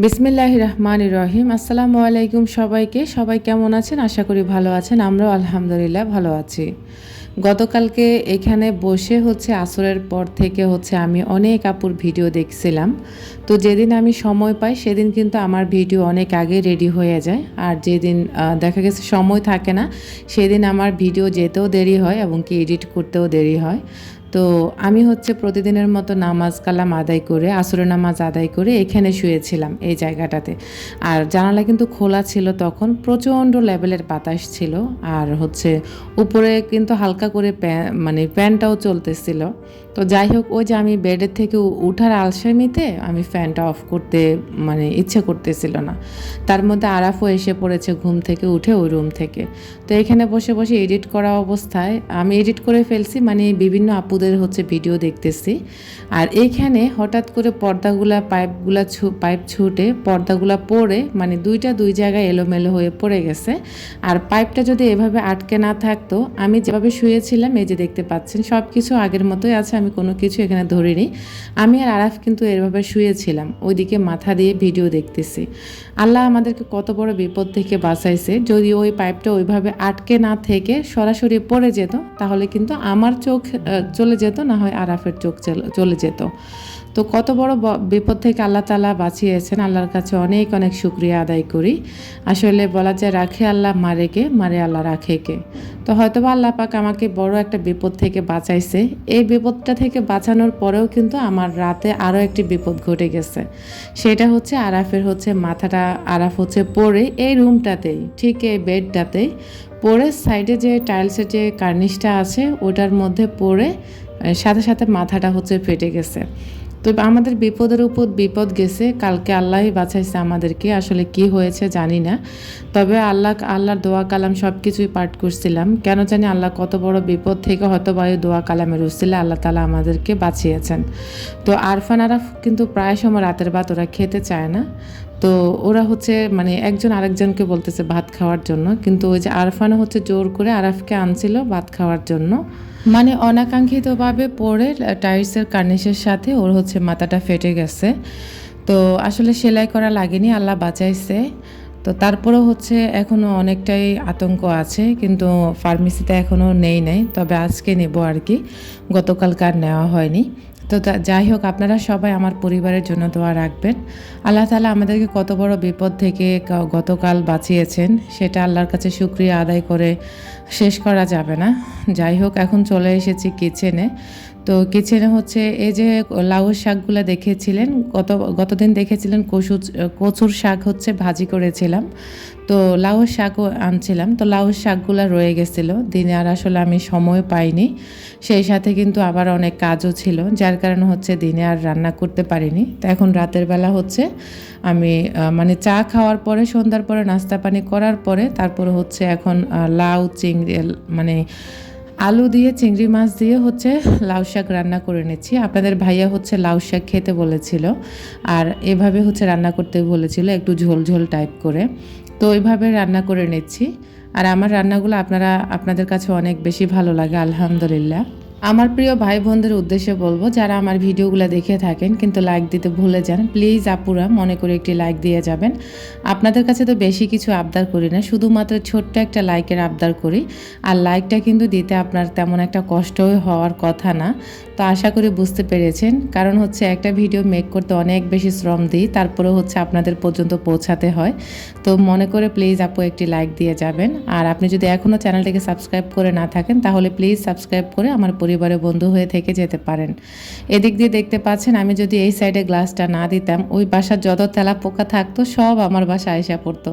বিসমিল্লাহ রহমান রহিম। আসসালামু আলাইকুম সবাইকে। সবাই কেমন আছেন? আশা করি ভালো আছেন। আমরাও আলহামদুলিল্লাহ ভালো আছি। গতকালকে এখানে বসে হচ্ছে আসরের পর থেকে হচ্ছে আমি অনেক আপুর ভিডিও দেখছিলাম। তো যেদিন আমি সময় পাই, সেদিন কিন্তু আমার ভিডিও অনেক আগে রেডি হয়ে যায়। আর যেদিন দেখা গেছে সময় থাকে না, সেদিন আমার ভিডিও যেতেও দেরি হয় এবং কি এডিট করতেও দেরি হয়। তো আমি হচ্ছে প্রতিদিনের মতো নামাজ কালাম আদায় করে, আসরের নামাজ আদায় করে এখানে শুয়েছিলাম এই জায়গাটাতে। আর জানালা কিন্তু খোলা ছিল তখন, প্রচণ্ড লেভেলের বাতাস ছিল। আর হচ্ছে উপরে কিন্তু হালকা করে মানে ফ্যানটাও চলতেছিল। তো যাই হোক, ওই যে আমি বেডের থেকে উঠার আলসামিতে আমি ফ্যানটা অফ করতে মানে ইচ্ছে করতেছিল না। তার মধ্যে আরাফও এসে পড়েছে ঘুম থেকে উঠে ওই রুম থেকে। তো এখানে বসে বসে এডিট করা অবস্থায়, আমি এডিট করে ফেলছি মানে বিভিন্ন আপুদের হচ্ছে ভিডিও দেখতেছি। আর এইখানে হঠাৎ করে পর্দাগুলা পাইপগুলা পাইপ ছুটে পর্দাগুলা পড়ে মানে দুইটা দুই জায়গায় এলোমেলো হয়ে পড়ে গেছে। আর পাইপটা যদি এভাবে আটকে না থাকতো আমি যেভাবে শুয়েছিলাম এই যে দেখতে পাচ্ছেন সব কিছু আগের মতোই আছে আমি কোনো কিছু এখানে ধরিনি। আমি আর আরাফ কিন্তু এভাবে শুয়েছিলাম ওইদিকে মাথা দিয়ে ভিডিও দেখতেছি। আল্লাহ আমাদেরকে কত বড় বিপদ থেকে বাঁচাইছে যদি ওই পাইপটা ওইভাবে আটকে না থেকে সরাসরি পড়ে যেত তাহলে কিন্তু আমার চোখ আহ, চলে যেত, না হয় আরাফের চোখ চলে যেত। তো কত বড় বিপদ থেকে আল্লাহ তালা বাঁচিয়েছেন, আল্লাহর কাছে অনেক অনেক শুক্রিয়া আদায় করি। আসলে বলা যায়, রাখে আল্লাহ মারে কে? মারে আল্লাহ রাখে কে? তো হয়তোবা আল্লাহ পাক আমাকে বড় একটা বিপদ থেকে বাঁচাইছে। এই বিপদটা থেকে বাঁচানোর পরেও কিন্তু আমার রাতে আরও একটি বিপদ ঘটে গেছে। সেটা হচ্ছে আরাফের হচ্ছে মাথাটা, আরাফ হচ্ছে পড়ে এই রুমটাতেই ঠিক এই বেডটাতেই পড়ে সাইডে যে টাইলসের যে কার্নিশটা আছে ওটার মধ্যে আহ, সাথে সাথে মাথাটা হচ্ছে ফেটে গেছে। তো আমাদের বিপদের উপর বিপদ গেছে কালকে আল্লাহই বাঁচাইছে আমাদেরকে আসলে কি হয়েছে জানি না। তবে আল্লাহ আল্লাহর দোয়া কালাম সব কিছুই পাঠ করছিলাম। কেন জানি আল্লাহ কত বড় বিপদ থেকে হয়তো বা দোয়া কালামের উসিলে আল্লাহ তালা আমাদেরকে বাঁচিয়েছেন। তো আরফান আরাফ কিন্তু প্রায় সময় রাতের ভাত ওরা খেতে চায় না। তো ওরা হচ্ছে মানে একজন আরেকজনকে বলতেছে ভাত খাওয়ার জন্য, কিন্তু ওই যে আরফানও হচ্ছে জোর করে আরাফকে আনছিল ভাত খাওয়ার জন্য। মানে অনাকাঙ্ক্ষিতভাবে পড়ে টাইলসের কার্নিশের সাথে ওর হচ্ছে মাথাটা ফেটে গেছে। তো আসলে সেলাই করা লাগেনি, আল্লাহ বাঁচাইছে। তো তারপরেও হচ্ছে এখনও অনেকটাই আতঙ্ক আছে, কিন্তু ফার্মেসিতে এখনও নেই নাই, তবে আজকে নেব আর কি। গতকালকে আর নেওয়া হয়নি। তো যাই হোক, আপনারা সবাই আমার পরিবারের জন্য দোয়া রাখবেন। আল্লাহ তালা আমাদেরকে কত বড় বিপদ থেকে গতকাল বাঁচিয়েছেন, সেটা আল্লাহর কাছে সুক্রিয়া আদায় করে শেষ করা যাবে না। যাই হোক, এখন চলে এসেছি কিচেনে তো কিচেনে হচ্ছে এই যে লাউ শাকগুলো দেখেছিলেন, গত, গতদিন দেখেছিলেন কচু কচুর শাক হচ্ছে ভাজি করেছিলাম। তো লাউ শাকও আনছিলাম, তো লাউ শাকগুলো রয়ে গেছিল, দিনে আর আসলে আমি সময় পাইনি। সেই সাথে কিন্তু আবার অনেক কাজও ছিল, যার কারণে হচ্ছে দিনে আর রান্না করতে পারিনি। তো এখন রাতের বেলা হচ্ছে আমি মানে চা খাওয়ার পরে, সন্ধ্যার পরে, নাস্তা পানি করার পরে, তারপরে হচ্ছে এখন লাউ, চিংড়ি মানে আলু দিয়ে, চিংড়ি মাছ দিয়ে হচ্ছে লাউ শাক রান্না করে নিচ্ছি। আপনাদের ভাইয়া হচ্ছে লাউ শাক খেতে বলেছিল আর এভাবে হচ্ছে রান্না করতে বলেছিল, একটু ঝোল ঝোল টাইপ করে। তো ওইভাবে রান্না করে নিচ্ছি। আর আমার রান্নাগুলো আপনারা, আপনাদের কাছে অনেক বেশি ভালো লাগে, আলহামদুলিল্লাহ। আমার প্রিয় ভাই বোনদের উদ্দেশ্যে বলব, যারা আমার ভিডিওগুলো দেখে থাকেন কিন্তু লাইক দিতে ভুলে যান প্লিজ আপুরা মনে করে একটি লাইক দিয়ে যাবেন। আপনাদের কাছে তো বেশি কিছু আবদার করি না, শুধুমাত্র ছোট্ট একটা লাইকের আবদার করি। আর লাইকটা কিন্তু দিতে আপনার তেমন একটা কষ্টই হওয়ার কথা না। তো আশা করি বুঝতে পেরেছেন। কারণ হচ্ছে একটা ভিডিও মেক করতে অনেক বেশি শ্রম দিই তারপরে হচ্ছে আপনাদের পর্যন্ত পৌঁছাতে হয়। তো মনে করে প্লিজ আপু একটি লাইক দিয়ে যাবেন। আর আপনি যদি এখনও চ্যানেলটিকে সাবস্ক্রাইব করে না থাকেন, তাহলে প্লিজ সাবস্ক্রাইব করে আমার পরিবারের বন্ধু হয়ে থেকে যেতে পারেন। এদিক দিয়ে দেখতে পাচ্ছেন, আমি যদি এই সাইডে গ্লাসটা না দিতাম, ওই বাসার যত তেলা পোকা থাকতো, সব আমার বাসায় এসে পড়তো।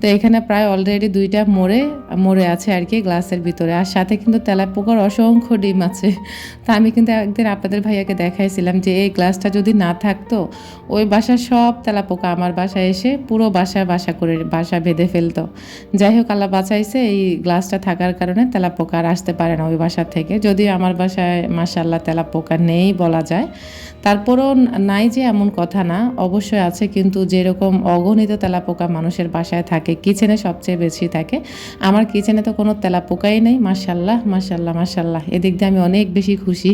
তো এখানে প্রায় অলরেডি দুইটা মরে মরে আছে আর কি গ্লাসের ভিতরে। আর সাথে কিন্তু তেলা পোকার অসংখ্য ডিম আছে। তা আমি কিন্তু একদিন আপনাদের ভাইয়াকে দেখাইছিলাম যে এই গ্লাসটা যদি না থাকতো, ওই বাসার সব তেলা পোকা আমার বাসায় এসে পুরো বাসা বাসা করে বাসা বেঁধে ফেলতো। যাই হোক, আল্লাহ বাঁচাইছে, এই গ্লাসটা থাকার কারণে তেলা পোকা আর আসতে পারে না ওই বাসা থেকে। যদিও আমার বাসায় মাসাল্লাহ তেলা পোকা নেই বলা যায়। তারপরও নাই যে এমন কথা না, অবশ্যই আছে, কিন্তু যেরকম অগণিত তেলাপোকা মানুষের বাসায় থাকে, কিচেনে সবচেয়ে বেশি থাকে। আমার কিচেনে তো কোনো তেলাপোকাই নেই মাসাল্লাহ মাসাল্লাহ মাসাল্লাহ এদিক দিয়ে আমি অনেক বেশি খুশি।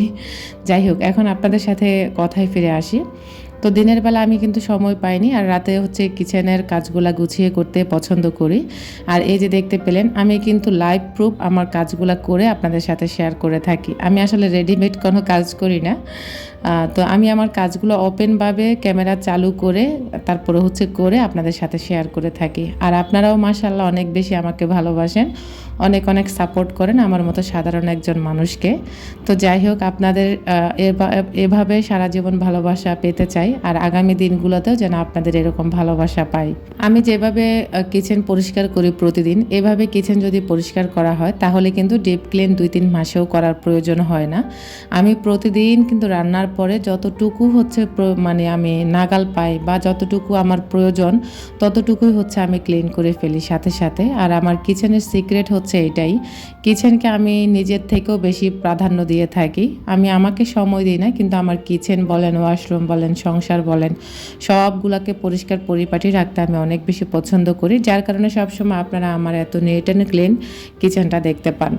যাই হোক এখন আপনাদের সাথে কথায় ফিরে আসি। তো দিনের বেলা আমি কিন্তু সময় পাইনি, আর রাতে হচ্ছে কিচেনের কাজগুলা গুছিয়ে করতে পছন্দ করি। আর এই যে দেখতে পেলেন, আমি কিন্তু লাইভ প্রুফ আমার কাজগুলা করে আপনাদের সাথে শেয়ার করে থাকি। আমি আসলে রেডিমেড কোনো কাজ করি না। তো আমি আমার কাজগুলো ওপেনভাবে ক্যামেরা চালু করে, তারপরে হচ্ছে করে আপনাদের সাথে শেয়ার করে থাকি। আর আপনারাও মাশাল্লাহ অনেক বেশি আমাকে ভালোবাসেন, অনেক অনেক সাপোর্ট করেন আমার মতো সাধারণ একজন মানুষকে। তো যাই হোক, আপনাদের এভাবে সারা জীবন ভালোবাসা পেতে চাই। আর আগামী দিনগুলোতেও যেন আপনাদের এরকম ভালোবাসা পাই। আমি যেভাবে কিচেন পরিষ্কার করি প্রতিদিন, এভাবে কিচেন যদি পরিষ্কার করা হয়, তাহলে কিন্তু ডিপ ক্লিন দুই তিন মাসেও করার প্রয়োজন হয় না। আমি প্রতিদিন কিন্তু রান্নার পরে যতটুকু হচ্ছে মানে আমি নাগাল পাই বা যতটুকু আমার প্রয়োজন, ততটুকুই হচ্ছে আমি ক্লিন করে ফেলি সাথে সাথে। আর আমার কিচেনের সিক্রেট হচ্ছে এটাই, কিচেনকে আমি নিজের থেকেও বেশি প্রাধান্য দিয়ে থাকি। আমি আমাকে সময় দিই না, কিন্তু আমার কিচেন বলেন, ওয়াশরুম বলেন সংসার বলেন। সবগুলাকে পরিষ্কার পরিপাটি রাখতে আমি অনেক বেশি পছন্দ করি। যার কারণে সবসময় আপনারা আমার এত নিট অ্যান্ড ক্লিন কিচেনটা দেখতে পান।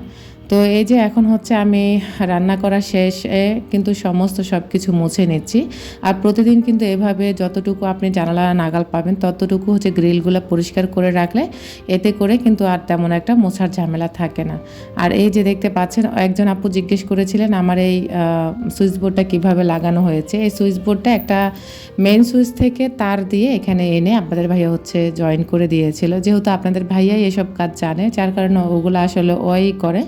তো এই যে এখন হচ্ছে আমি রান্না করা শেষে কিন্তু সমস্ত সব কিছু মুছে নিচ্ছি। আর প্রতিদিন কিন্তু এভাবে যতটুকু আপনি জানালা নাগাল পাবেন, ততটুকু হচ্ছে গ্রিলগুলো পরিষ্কার করে রাখলে এতে করে কিন্তু আর তেমন একটা মোছার ঝামেলা থাকে না। আর এই যে দেখতে পাচ্ছেন, একজন আপু জিজ্ঞেস করেছিলেন আমার এই সুইচ বোর্ডটা কীভাবে লাগানো হয়েছে। এই সুইচ বোর্ডটা একটা মেন সুইচ থেকে তার দিয়ে এখানে এনে আপনাদের ভাইয়া হচ্ছে জয়েন করে দিয়েছিল। যেহেতু আপনাদের ভাইয়াই এসব কাজ জানে, যার কারণে ওগুলো আসলে ওই করে।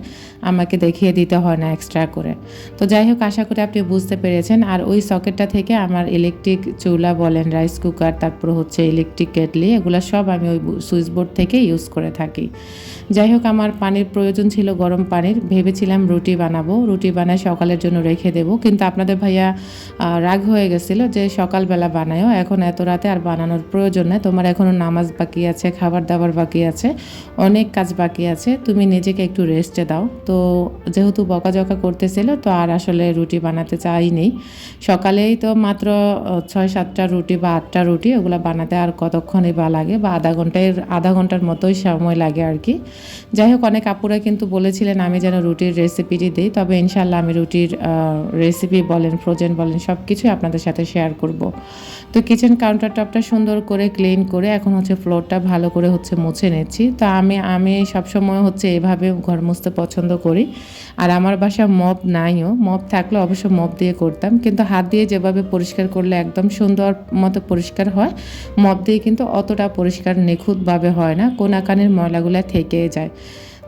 আমাকে দেখিয়ে দিতে হয় না এক্সট্রা করে। তো যাই হোক আশা করি আপনি বুঝতে পেরেছেন। আর ওই সকেটটা থেকে আমার ইলেকট্রিক চুলা বলেন রাইস কুকার তারপর হচ্ছে ইলেকট্রিক কেটলি, এগুলো সব আমি ওই সুইচ বোর্ড থেকে ইউজ করে থাকি। যাই হোক আমার পানির প্রয়োজন ছিল গরম পানির। ভেবেছিলাম রুটি বানাবো। রুটি বানায় সকালের জন্য রেখে দেব। কিন্তু আপনাদের ভাইয়া রাগ হয়ে গেছিল যে সকালবেলা বানায়ও। এখন এত রাতে আর বানানোর প্রয়োজন নেই। তোমার এখনও নামাজ বাকি আছে, খাবার দাবার বাকি আছে, অনেক কাজ বাকি আছে। তুমি নিজেকে একটু রেস্টে দাও। তো যেহেতু বকাঝকা করতেছিল, তো আর আসলে রুটি বানাতে চাইনি। সকালেই তো মাত্র ছয় সাতটা রুটি বা আটটা রুটি ওগুলো বানাতে আর কতক্ষণই বা লাগে? বা আধা ঘন্টায়, আধা ঘণ্টার মতোই সময় লাগে আর কি। যাই হোক, অনেক আপুরা কিন্তু বলেছিলেন, আমি যেন রুটির রেসিপিটি দিই। তবে ইনশাল্লাহ আমি রুটির রেসিপি বলেন ফ্রোজেন বলেন সব কিছুই আপনাদের সাথে শেয়ার করব। তো কিচেন কাউন্টার টপটা সুন্দর করে ক্লিন করে এখন হচ্ছে ফ্লোরটা ভালো করে হচ্ছে মুছে নিচ্ছি। তো আমি আমি সবসময় হচ্ছে এভাবে ঘর মুছতে পছন্দ করি। আর আমার বাসা মপ নাইও। মপ থাকলে অবশ্য মপ দিয়ে করতাম। কিন্তু হাত দিয়ে যেভাবে পরিষ্কার করলে একদম সুন্দর মতো পরিষ্কার হয় মপ দিয়ে কিন্তু অতটা পরিষ্কার নিখুঁতভাবে হয় না। কোনাকানের ময়লাগুলো থেকে যায়।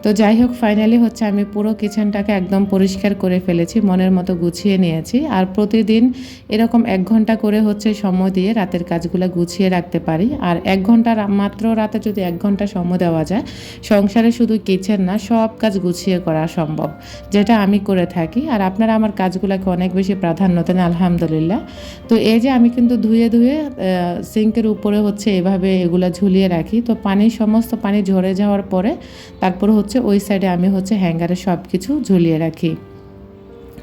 তো যাই হোক ফাইনালি হচ্ছে আমি পুরো কিচেনটাকে একদম পরিষ্কার করে ফেলেছি, মনের মতো গুছিয়ে নিয়েছি। আর প্রতিদিন এরকম এক ঘণ্টা করে হচ্ছে সময় দিয়ে রাতের কাজগুলো গুছিয়ে রাখতে পারি। আর এক ঘণ্টা মাত্র রাতে যদি এক ঘণ্টা সময় দেওয়া যায়, সংসারে শুধু কিচেন না, সব কাজ গুছিয়ে করা সম্ভব, যেটা আমি করে থাকি। আর আপনারা আমার কাজগুলোকে অনেক বেশি প্রাধান্য দেন, আলহামদুলিল্লাহ। তো এই যে আমি কিন্তু ধুয়ে ধুয়ে সিঙ্কের উপরে হচ্ছে এভাবে এগুলো ঝুলিয়ে রাখি। তো পানি সমস্ত পানি ঝরে যাওয়ার পরে, তারপর হচ্ছে ওই সাইডে আমি হচ্ছে হ্যাঙ্গারে সব কিছু ঝুলিয়ে রাখি।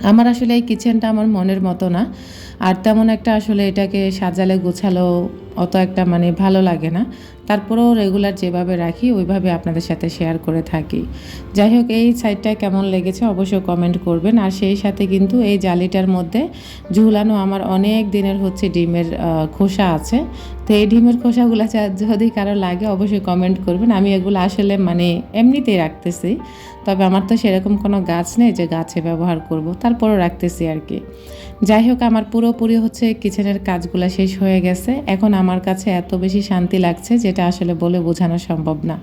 আমার আসলে এই কিচেনটা আমার মনের মতো না। আর তেমন একটা আসলে এটাকে সাজালে গোছালো অত একটা মানে ভালো লাগে না। তারপরেও রেগুলার যেভাবে রাখি, ওইভাবে আপনাদের সাথে শেয়ার করে থাকি। যাই হোক, এই সাইডটা কেমন লেগেছে অবশ্যই কমেন্ট করবেন। আর সেই সাথে কিন্তু এই জালিটার মধ্যে ঝুলানো আমার অনেক দিনের হচ্ছে ডিমের খোসা আছে। তো এই ডিমের খোসাগুলো যদি কারও লাগে অবশ্যই কমেন্ট করবেন। আমি এগুলো আসলে মানে এমনিতেই রাখতেছি। তবে আমার তো সেরকম কোনো গাছ নেই যে গাছে ব্যবহার করব। তারপরও রাখতেছি আর কি। যাই হোক, আমার পুরোপুরি হচ্ছে কিচেনের কাজগুলো শেষ হয়ে গেছে। এখন আমার কাছে এত বেশি শান্তি লাগছে যেটা আসলে বলে বোঝানো সম্ভব না।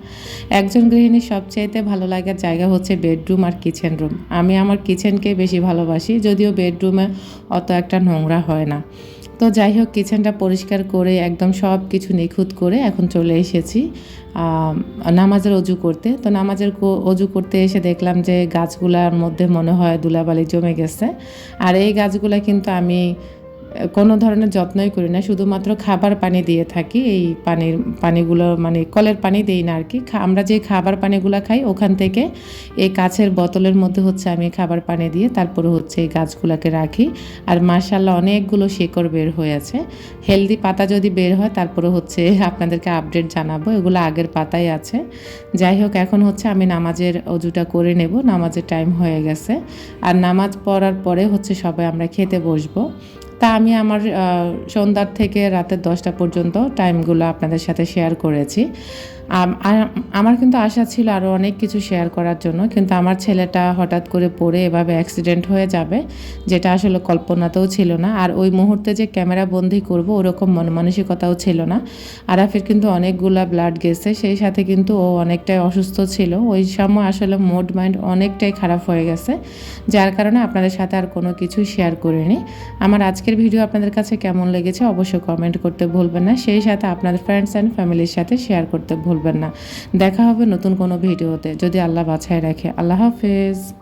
একজন গৃহিণীর সবচাইতে ভালো লাগার জায়গা হচ্ছে বেডরুম আর কিচেন রুম। আমি আমার কিচেনকে বেশি ভালোবাসি, যদিও বেডরুমে অত একটা নোংরা হয় না। তো যাই হোক, কিচেনটা পরিষ্কার করে একদম সব কিছু নিখুঁত করে এখন চলে এসেছি। নামাজের অজু করতে। তো নামাজের অজু করতে এসে দেখলাম যে গাছগুলার মধ্যে মনে হয় দুলাবালি জমে গেছে। আর এই গাছগুলা কিন্তু আমি কোনো ধরনের যত্নই করি না, শুধুমাত্র খাবার পানি দিয়ে থাকি। এই পানির, পানিগুলো মানে কলের পানি দিই না আর কি আমরা যে খাবার পানিগুলো খাই, ওখান থেকে এই কাছের বোতলের মধ্যে হচ্ছে আমি খাবার পানি দিয়ে তারপরে হচ্ছে এই গাছগুলোকে রাখি। আর মার্শাল্লাহ অনেকগুলো শেকড় বের হয়ে আছে। হেলদি পাতা যদি বের হয়, তারপরে হচ্ছে আপনাদেরকে আপডেট জানাব। এগুলো আগের পাতায় আছে। যাই হোক, এখন হচ্ছে আমি নামাজের অজুটা করে নেব। নামাজের টাইম হয়ে গেছে। আর নামাজ পড়ার পরে হচ্ছে সবাই আমরা খেতে বসবো। তা আমি আমার সন্ধ্যার থেকে রাতের দশটা পর্যন্ত টাইমগুলো আপনাদের সাথে শেয়ার করেছি। আমার কিন্তু আশা ছিল আরও অনেক কিছু শেয়ার করার জন্য, কিন্তু আমার ছেলেটা হঠাৎ করে পড়ে এভাবে অ্যাক্সিডেন্ট হয়ে যাবে, যেটা আসলে কল্পনাতেও ছিল না। আর ওই মুহূর্তে যে ক্যামেরা বন্দি করব, ওরকম মন মানসিকতাও ছিল না। আরাফের কিন্তু অনেকগুলা ব্লাড গেছে, সেই সাথে কিন্তু ও অনেকটাই অসুস্থ ছিল। ওই সময় আসলে মোড মাইন্ড অনেকটাই খারাপ হয়ে গেছে, যার কারণে আপনাদের সাথে আর কোনো কিছু শেয়ার করিনি। আমার আজকের ভিডিও আপনাদের কাছে কেমন লেগেছে, অবশ্যই কমেন্ট করতে ভুলবেন না। সেই সাথে আপনাদের ফ্রেন্ডস অ্যান্ড ফ্যামিলির সাথে শেয়ার করতে ভুলবেন না। দেখা হবে নতুন কোনো ভিডিওতে। যদি আল্লাহ বাছাই রাখে। আল্লাহ হাফেজ।